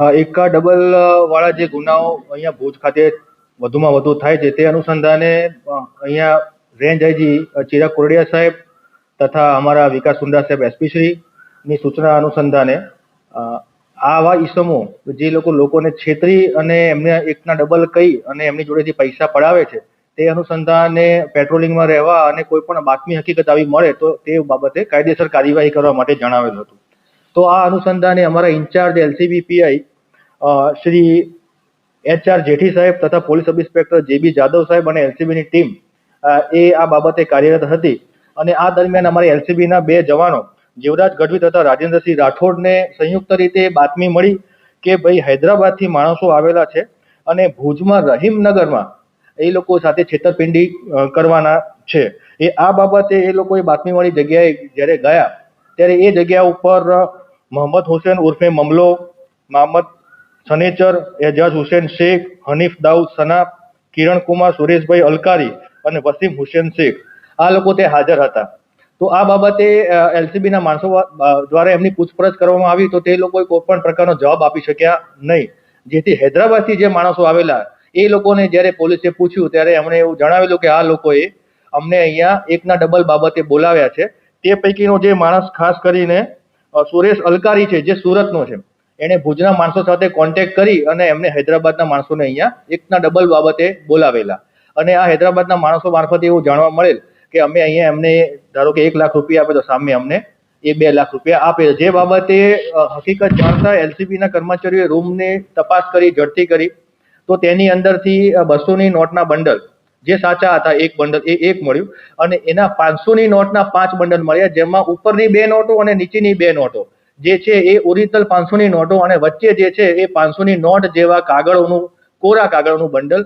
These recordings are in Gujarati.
એકા ડબલ વાળા જે ગુનાઓ અહીંયા ભુજ ખાતે વધુમાં વધુ થાય છે, તે અનુસંધાને અહીંયા રેન્જ આઈજી ચિરાગ કોરડિયા સાહેબ તથા અમારા વિકાસ સુંદર સાહેબ એસપી શ્રીની સૂચના અનુસંધાને આવા ઈસમો જે લોકો, લોકોને છેતરી અને એમને એકના ડબલ કહી અને એમની જોડેથી પૈસા પડાવે છે, તે અનુસંધાને પેટ્રોલિંગમાં રહેવા અને કોઈ પણ બાતમી હકીકત આવી મળે તો તે બાબતે કાયદેસર કાર્યવાહી કરવા માટે જણાવેલ હતું. તો આ અનુસંધાને અમારા incharge LCB PI Shri H R Jethi સાહેબ તથા પોલીસ સબ ઇન્સ્પેક્ટર જે બી જાદવ સાહેબ અને એલસીબીની ટીમ એ આ બાબતે કાર્યરત હતી. અને આ દરમિયાન અમારી એલસીબીના બે જવાનો, જીવરાજ ગઢવી તથા રાજેન્દ્રસિંહ રાઠોડને સંયુક્ત રીતે બાતમી મળી કે ભાઈ હૈદરાબાદથી માણસો આવેલા છે અને ભુજમાં રહીમનગરમાં એ લોકો સાથે છેતરપિંડી કરવાના છે. એ આ બાબતે એ લોકોએ બાતમીવાળી જગ્યાએ જ્યારે ગયા, ત્યારે એ જગ્યા ઉપર મોહમ્મદ હુસેન ઉર્ફે મમલો મોહમ્મદ સનેચર એજાજ હુસેન શેખ, હનીફ દાઉદ સના કિરણકુમાર સુરેશભાઈ અલકારી અને વસીમ હુસેન શેખ. આ લોકો તે હાજર હતા. તો આ બાબતે એલસીબીના માણસો દ્વારા એમની પૂછપરછ કરવામાં આવી તો તે લોકોએ કોઈ પણ પ્રકારનો જવાબ આપી શક્યા નહીં. જેથી હૈદરાબાદથી જે માણસો આવેલા, એ લોકોને જ્યારે પોલીસે પૂછ્યું ત્યારે એમણે એવું જણાવેલું કે આ લોકોએ અમને અહીંયા એકના ડબલ બાબતે બોલાવ્યા છે. તે પૈકીનો જે માણસ ખાસ કરીને સુરેશ અલકારી છે, જે સુરતનો છે. એણે ભુજના માણસો સાથે કોન્ટેક્ટ કરી અને એમને હૈદરાબાદના માણસોને અહીંયા એકના ડબલ બાબતે બોલાવેલા. અને આ હૈદરાબાદના માણસો મારફતે એવું જાણવા મળેલ કે અમે અહીંયા એમને ધારો કે એક લાખ રૂપિયા આપે તો સામે અમને એ બે લાખ રૂપિયા આપે. જે બાબતે હકીકત જાણતા એલસીબીના કર્મચારીઓએ રૂમને તપાસ કરી, ઝડપી કરી. તો તેની અંદરથી બસોની નોટના બંડલ જે સાચા હતા, એક બંડલ, એ એક મળ્યું. અને એના પાંચસોની નોટના પાંચ બંડલ મળ્યા, જેમાં ઉપરની બે નોટો અને નીચેની બે નોટો. જે છે એ ઓરિજિનલ પાંચસોની નોટો અને વચ્ચે જે છે એ પાંચસોની નોટ જેવા કાગળોનું, કોરા કાગળનું બંડલ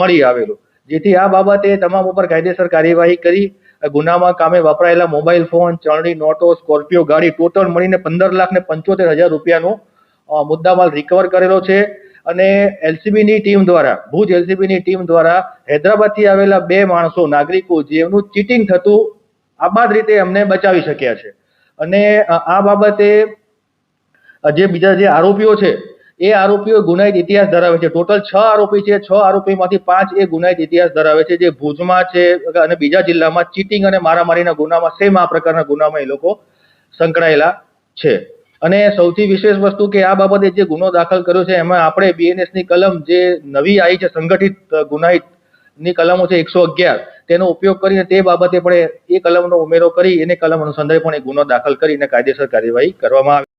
મળી આવેલું. જેથી આ બાબતે તમામ ઉપર કાયદેસર કાર્યવાહી કરી ગુનામાં કામે વપરાયેલા મોબાઈલ ફોન, ચલણી નોટો, સ્કોર્પિયો ગાડી ટોટલ મળીને પંદર લાખ ને પંચોતેર હજાર રૂપિયાનો મુદ્દામાલ રિકવર કરેલો છે. અને એલસીબીની ટીમ દ્વારા, ભુજ એલસીબીની ટીમ દ્વારા હૈદરાબાદથી આવેલા બે માણસો, નાગરિકો જેમનું ચીટિંગ થતું આબાદ રીતે એમને બચાવી શક્યા છે. અને આ બાબતે જે બીજા જે આરોપીઓ છે, એ આરોપીઓ ગુનાહિત ઇતિહાસ ધરાવે છે. ટોટલ છ આરોપી છે. છ આરોપીમાંથી પાંચ એ ગુનાહિત ઇતિહાસ ધરાવે છે. જે ભુજમાં છે, અને બીજા જિલ્લામાં ચીટિંગ અને મારામારીના ગુનામાં, સેમ આ પ્રકારના ગુનામાં એ લોકો સંકળાયેલા છે. અને સૌથી વિશેષ વસ્તુ કે આ બાબતે જે ગુનો દાખલ કર્યો છે, એમાં આપણે બીએનએસની કલમ જે નવી આવી છે, સંગઠિત ગુનાહિતની કલમો છે, એકસો અગિયાર, તેનો ઉપયોગ કરીને તે બાબતે પણ એ કલમનો ઉમેરો કરી, એને કલમ અનુસંધાને પણ એ ગુનો દાખલ કરીને કાયદેસર કાર્યવાહી કરવામાં આવી.